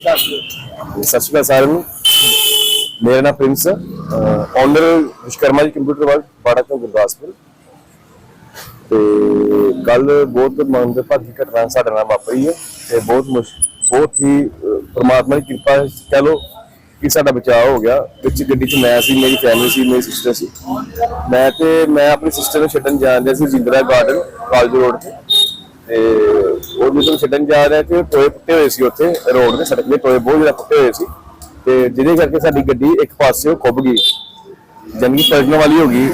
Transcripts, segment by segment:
ਸਤਿ ਸ਼੍ਰੀ ਅਕਾਲ ਸਾਰਿਆਂ ਨੂੰ। ਮੇਰਾ ਨਾਮ ਪ੍ਰਿੰਸ ਓਨਰ ਵਿਸ਼ਕਰਮਾ ਜੀ ਕੰਪਿਊਟਰ ਵਰਲਡ ਬਾੜਾ ਤੋਂ ਗੁਰਦਾਸਪੁਰ। ਤੇ ਕੱਲ ਬਹੁਤ ਮਨ ਭਾਗੀ ਘਟਨਾ ਸਾਡੇ ਨਾਲ ਵਾਪਰੀ ਹੈ ਤੇ ਬਹੁਤ ਬਹੁਤ ਹੀ ਅਹ, ਪ੍ਰਮਾਤਮਾ ਦੀ ਕਿਰਪਾ ਕਹਿ ਲੋ ਕਿ ਸਾਡਾ ਬਚਾਅ ਹੋ ਗਿਆ। ਵਿੱਚ ਗੱਡੀ 'ਚ ਮੈਂ ਸੀ ਮੇਰੀ ਫੈਮਿਲੀ ਸੀ ਮੇਰੀ ਸਿਸਟਰ ਸੀ। ਮੈਂ ਤੇ ਮੈਂ ਆਪਣੀ ਸਿਸਟਰ ਨੂੰ ਛੱਡਣ ਜਾਣ ਰਿਹਾ ਸੀ ਜਿੰਦਰਾ ਗਾਰਡਨ ਕਾਲਜ ਰੋਡ ਤੇ। ਤੇ ਉਹ ਜਦੋਂ ਛੱਡਣ ਜਾ ਰਿਹਾ ਤੇ ਟੋਏ ਪੁੱਟੇ ਹੋਏ ਸੀ ਉੱਥੇ, ਰੋਡ ਦੇ ਸੜਕ ਦੇ ਟੋਏ ਬਹੁਤ ਜ਼ਿਆਦਾ ਪੁੱਟੇ ਹੋਏ ਸੀ। ਤੇ ਜਿਹਦੇ ਕਰਕੇ ਸਾਡੀ ਗੱਡੀ ਇੱਕ ਪਾਸੇ ਖੁੱਭ ਗਈ, ਜਾਣੀ ਕਿ ਪਲਟਣ ਵਾਲੀ ਹੋ ਗਈ।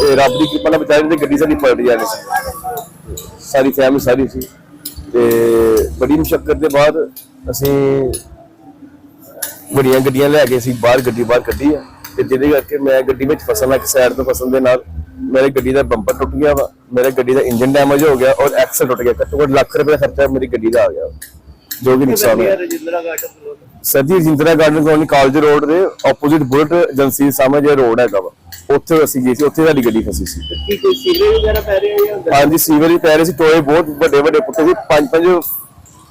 ਤੇ ਰੱਬ ਦੀ ਕਿਰਪਾ ਨਾਲ ਬਚਾਈ ਤੇ ਗੱਡੀ ਸਾਡੀ ਪਲਟ ਜਾਣੀ ਸੀ। ਸਾਰੀ ਫੈਮਿਲੀ ਸਾਰੀ ਸੀ। ਤੇ ਬੜੀ ਮੁਸ਼ਕਲ ਦੇ ਬਾਅਦ ਅਸੀਂ ਬੜੀਆਂ ਗੱਡੀਆਂ ਲੈ ਕੇ ਅਸੀਂ ਬਾਹਰ ਗੱਡੀ ਬਾਹਰ ਕੱਢੀ ਆ। ਤੇ ਜਿਹਦੇ ਕਰਕੇ ਮੈਂ ਗੱਡੀ ਵਿੱਚ ਫਸਣਾ ਇੱਕ ਸਾਈਡ ਤੋਂ ਫਸਣ ਦੇ ਨਾਲ। ਮੇਰੇ ਗੱਡੀ ਦਾ ਬੰਪਰ ਟੁੱਟ ਗਿਆ ਵਾ। ਮੇਰੇ ਗੱਡੀ ਦਾ ਇੰਜਨ ਡੈਮੇਜ ਹੋ ਗਿਆ ਔਰ ਐਕਸਲ ਟੁੱਟ ਗਿਆ। ਘੱਟੋ ਘੱਟ ਲੱਖ ਰੁਪਏ ਦਾ ਖਰਚਾ ਮੇਰੀ ਗੱਡੀ ਦਾ ਆ ਗਿਆ। ਜੋ ਵੀ ਨੁਕਸਾਨ ਹੋਇਆ। Rajindra garden sir ji garden colony college road ਦੇ ਆਪੋਜ਼ਿਟ ਬੁਲਟ ਏਜੰਸੀ ਸਾਹਮਣੇ ਜਿਹੜਾ ਰੋਡ ਹੈਗਾ ਵਾ ਉੱਥੇ ਅਸੀਂ ਗਏ ਸੀ ਉੱਥੇ ਸਾਡੀ ਗੱਡੀ ਫਸੀ ਸੀ। ਕੀ ਕੋਈ ਸੀਵਰੇਜ ਵਗੈਰਾ ਪੈ ਰਿਹਾ ਜਾਂ ਅੰਦਰ? ਹਾਂਜੀ ਸੀਵਰ ਹੀ ਪੈ ਰਹੇ ਸੀ ਟੋਏ ਬਹੁਤ ਵੱਡੇ ਵੱਡੇ ਪੁੱਟੇ ਸੀ ਪੰਜ ਪੰਜ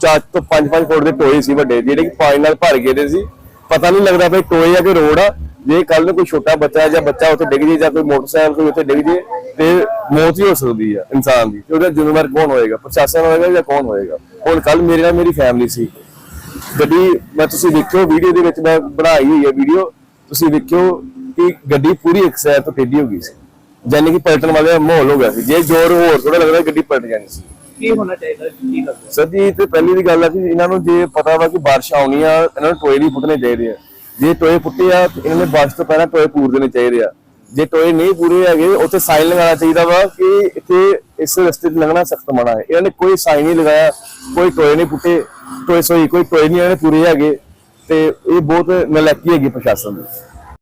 ਚਾਰ ਤੋਂ ਪੰਜ ਪੰਜ ਫੁੱਟ ਦੇ ਟੋਏ ਸੀ ਵੱਡੇ ਜਿਹੜੇ ਕਿ ਪਾਣੀ ਨਾਲ ਭਰ ਗਏ ਦੇ ਸੀ। ਪਤਾ ਨਹੀਂ ਲੱਗਦਾ ਵੀ ਟੋਏ ਆ ਕਿ ਰੋਡ ਆ ਜੇ ਕੱਲ ਨੂੰ ਕੋਈ ਛੋਟਾ ਬੱਚਾ ਜਾਂ ਬੱਚਾ ਉੱਥੇ ਡਿੱਗ ਜੇ ਜਾਂ ਕੋਈ ਮੋਟਰਸਾਈਕਲ ਕੋਈ ਉੱਥੇ ਡਿੱਗ ਜੇ ਤੇ ਮੌਤ ਹੀ ਹੋ ਸਕਦੀ ਆ ਇਨਸਾਨ ਦੀ ਤੇ ਉਹਦਾ ਜ਼ਿੰਮੇਵਾਰ ਕੌਣ ਹੋਏਗਾ? ਪ੍ਰਸ਼ਾਸਨ ਹੋਏਗਾ ਜਾਂ ਕੌਣ ਹੋਏਗਾ? ਹੁਣ ਕੱਲ ਮੇਰੇ ਨਾਲ ਮੇਰੀ ਫੈਮਿਲੀ ਸੀ। ਗੱਡੀ ਮੈਂ ਤੁਸੀਂ ਦੇਖਿਓ ਵੀਡੀਓ ਦੇ ਵਿੱਚ ਮੈਂ ਬਣਾਈ ਹੋਈ ਹੈ ਵੀਡੀਓ ਤੁਸੀਂ ਦੇਖਿਓ ਕਿ ਗੱਡੀ ਪੂਰੀ ਇੱਕ ਸਾਈਡ ਤੋਂ ਟੇਢੀ ਹੋ ਗਈ ਸੀ। ਜਾਨੀ ਕਿ ਪਲਟਣ ਵਾਲਾ ਮਾਹੌਲ ਹੋ ਗਿਆ ਸੀ। ਜੇ ਜ਼ੋਰ ਹੋਰ ਥੋੜਾ ਲੱਗਦਾ ਗੱਡੀ ਪਲਟ ਜਾਣੀ ਸੀ। ਕੀ ਹੋਣਾ ਚਾਹੀਦਾ ਕੀ ਲੱਗਦਾ ਸਰ ਜੀ ਤੇ ਪਹਿਲੀ ਦੀ ਗੱਲ ਆ ਕਿ ਇਹਨਾਂ ਨੂੰ ਜੇ ਪਤਾ ਵਾ ਕਿ ਬਾਰਿਸ਼ ਆਉਣੀ ਆ ਇਹਨਾਂ ਨੂੰ ਟੋਏ ਨਹੀਂ ਪੁੱਟਣੇ ਚਾਹੀਦੇ ਆ। ਜੇ ਟੋਏ ਪੁੱਟੇ ਆ ਇਹਨਾਂ ਨੇ ਬਾਰਿਸ਼ ਤੋਂ ਪਹਿਲਾਂ ਟੋਏ ਪੂਰ ਦੇਣੇ ਚਾਹੀਦੇ ਆ। ਜੇ ਟੋਏ ਨਹੀਂ ਪੂਰੇ ਹੈਗੇ, ਉੱਥੇ ਸਾਈਨ ਲਗਾਉਣਾ ਚਾਹੀਦਾ ਵਾ ਕਿ ਇੱਥੇ ਇਸ ਰਸਤੇ 'ਤੇ ਲੰਘਣਾ ਸਖਤ ਮਨਾ ਹੈ। ਇਹਨਾਂ ਨੇ ਕੋਈ ਸਾਈਨ ਨਹੀਂ ਲਗਾਇਆ, ਕੋਈ ਟੋਏ ਨਹੀਂ ਪੁੱਟੇ, ਟੋਏ ਸੋਈ ਕੋਈ ਟੋਏ ਨਹੀਂ ਇਹਨਾਂ ਨੇ ਪੂਰੇ ਹੈਗੇ ਤੇ ਇਹ ਬਹੁਤ ਨਲਾਇਕੀ ਹੈਗੀ ਪ੍ਰਸ਼ਾਸਨ ਦੀ।